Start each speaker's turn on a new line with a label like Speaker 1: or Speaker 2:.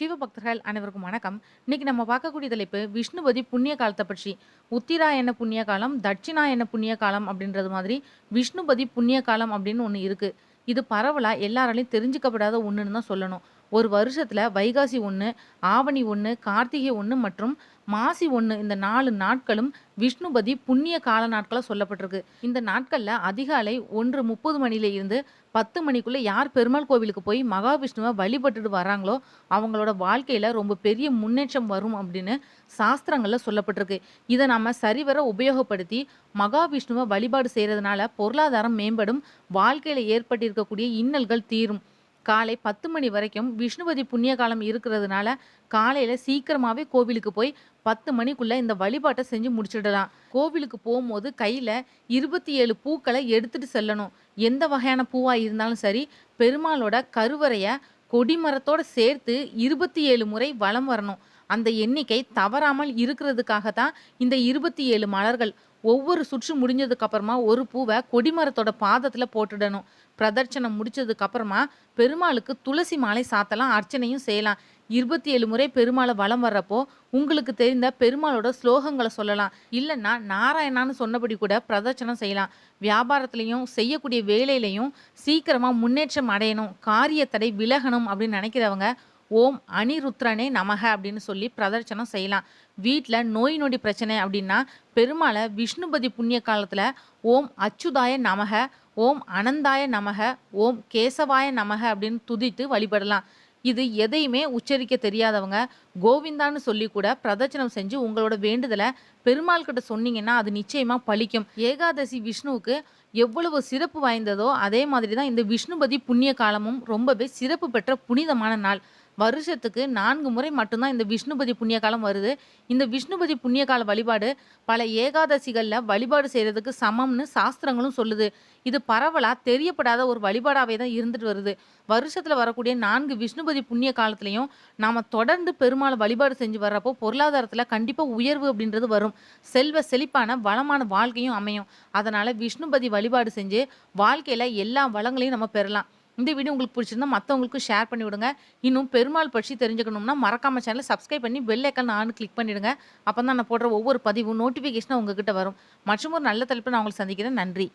Speaker 1: சிவபக்தர்கள் அனைவருக்கும் வணக்கம். இன்னைக்கு நம்ம பார்க்கக்கூடிய தலைப்பு விஷ்ணுபதி புண்ணிய காலத்தை பற்றி. உத்திரா என்ன புண்ணிய காலம் தட்சிணா என்ன புண்ணிய காலம் அப்படின்றது மாதிரி விஷ்ணுபதி புண்ணிய காலம் அப்படின்னு ஒன்று இருக்கு. இது பரவலாக எல்லாராலையும் தெரிஞ்சுக்கப்படாத ஒன்றுன்னு தான் சொல்லணும். ஒரு வருஷத்தில் வைகாசி ஒன்று ஆவணி ஒன்று கார்த்திகை ஒன்று மற்றும் மாசி ஒன்று இந்த நாலு நாட்களும் விஷ்ணுபதி புண்ணிய கால நாட்களாக சொல்லப்பட்டிருக்கு. இந்த நாட்களில் அதிகாலை ஒன்று முப்பது மணியில இருந்து பத்து மணிக்குள்ளே யார் பெருமாள் கோவிலுக்கு போய் மகாவிஷ்ணுவை வழிபட்டுட்டு வராங்களோ அவங்களோட வாழ்க்கையில் ரொம்ப பெரிய முன்னேற்றம் வரும் அப்படின்னு சாஸ்திரங்களில் சொல்லப்பட்டிருக்கு. இதை நாம் சரிவர உபயோகப்படுத்தி மகாவிஷ்ணுவை வழிபாடு செய்கிறதுனால பொருளாதாரம் மேம்படும் வாழ்க்கையில் ஏற்பட்டிருக்கக்கூடிய இன்னல்கள் தீரும். காலை பத்து மணி வரைக்கும் விஷ்ணுபதி புண்ணிய காலம் இருக்கிறதுனால காலையில் சீக்கிரமாகவே கோவிலுக்கு போய் பத்து மணிக்குள்ளே இந்த வழிபாட்டை செஞ்சு முடிச்சிடலாம். கோவிலுக்கு போகும்போது கையில் இருபத்தி ஏழு பூக்களை எடுத்துட்டு செல்லணும். எந்த வகையான பூவாக இருந்தாலும் சரி பெருமாளோட கருவறையை கொடிமரத்தோட சேர்த்து இருபத்தி ஏழு முறை வலம் வரணும். அந்த எண்ணிக்கை தவறாமல் இருக்கிறதுக்காக தான் இந்த இருபத்தி ஏழு மலர்கள் ஒவ்வொரு சுற்று முடிஞ்சதுக்கு அப்புறமா ஒரு பூவை கொடிமரத்தோட பாதத்துல போட்டுடணும். பிரதட்சணம் முடிச்சதுக்கு அப்புறமா பெருமாளுக்கு துளசி மாலை சாத்தலாம் அர்ச்சனையும் செய்யலாம். இருபத்தி ஏழு முறை பெருமாளை வலம் வர்றப்போ உங்களுக்கு தெரிந்த பெருமாளோட ஸ்லோகங்களை சொல்லலாம். இல்லைன்னா நாராயணான்னு சொன்னபடி கூட பிரதட்சணம் செய்யலாம். வியாபாரத்துலேயும் செய்யக்கூடிய வேலையிலையும் சீக்கிரமாக முன்னேற்றம் அடையணும். காரிய தடை விலகணும் அப்படின்னு நினைக்கிறவங்க ஓம் அனிருத்ரனே நமக அப்படின்னு சொல்லி பிரதர்ச்சனம் செய்யலாம். வீட்டில் நோய் நொடி பிரச்சனை அப்படின்னா பெருமாளை விஷ்ணுபதி புண்ணிய காலத்தில் ஓம் அச்சுதாய நமக ஓம் அனந்தாய நமக ஓம் கேசவாய நமக அப்படின்னு துதித்து வழிபடலாம். இது எதையுமே உச்சரிக்க தெரியாதவங்க கோவிந்தான்னு சொல்லி கூட பிரதட்சணம் செஞ்சு உங்களோட வேண்டுதலை பெருமாள் கிட்ட சொன்னீங்கன்னா அது நிச்சயமா பழிக்கும். ஏகாதசி விஷ்ணுவுக்கு எவ்வளவு சிறப்பு வாய்ந்ததோ அதே மாதிரி தான் இந்த விஷ்ணுபதி புண்ணிய காலமும் ரொம்பவே சிறப்பு பெற்ற புனிதமான நாள். வருஷத்துக்கு நான்கு முறை மட்டும்தான் இந்த விஷ்ணுபதி புண்ணிய காலம் வருது. இந்த விஷ்ணுபதி புண்ணிய கால வழிபாடு பல ஏகாதசிகளில் வழிபாடு செய்கிறதுக்கு சமம்னு சாஸ்திரங்களும் சொல்லுது. இது பரவலாக தெரியப்படாத ஒரு வழிபாடாகவே தான் இருந்துட்டு வருது. வருஷத்தில் வரக்கூடிய நான்கு விஷ்ணுபதி புண்ணிய காலத்துலையும் நாம் தொடர்ந்து பெருமாளை வழிபாடு செஞ்சு வர்றப்போ பொருளாதாரத்தில் கண்டிப்பாக உயர்வு அப்படின்றது வரும். செல்வ செழிப்பான வளமான வாழ்க்கையும் அமையும். அதனால் விஷ்ணுபதி வழிபாடு செஞ்சு வாழ்க்கையில் எல்லா வளங்களையும் நம்ம பெறலாம். இந்த வீடியோ உங்களுக்கு பிடிச்சிருந்தா மற்றவங்களுக்கு ஷேர் பண்ணி விடுங்க. இன்னும் பெருமாள் பற்றி தெரிஞ்சுக்கணும்னா மறக்காம சேனலை சப்ஸ்கிரைப் பண்ணி பெல் ஐக்கான் நான் கிளிக் பண்ணிடுங்க. அப்போ தான் நான் போடுற ஒவ்வொரு பதிவும் நோட்டிஃபிகேஷனும் உங்ககிட்ட வரும். மற்றும் ஒரு நல்ல தலைப்பு நான் உங்களுக்கு சந்திக்கிறேன். நன்றி.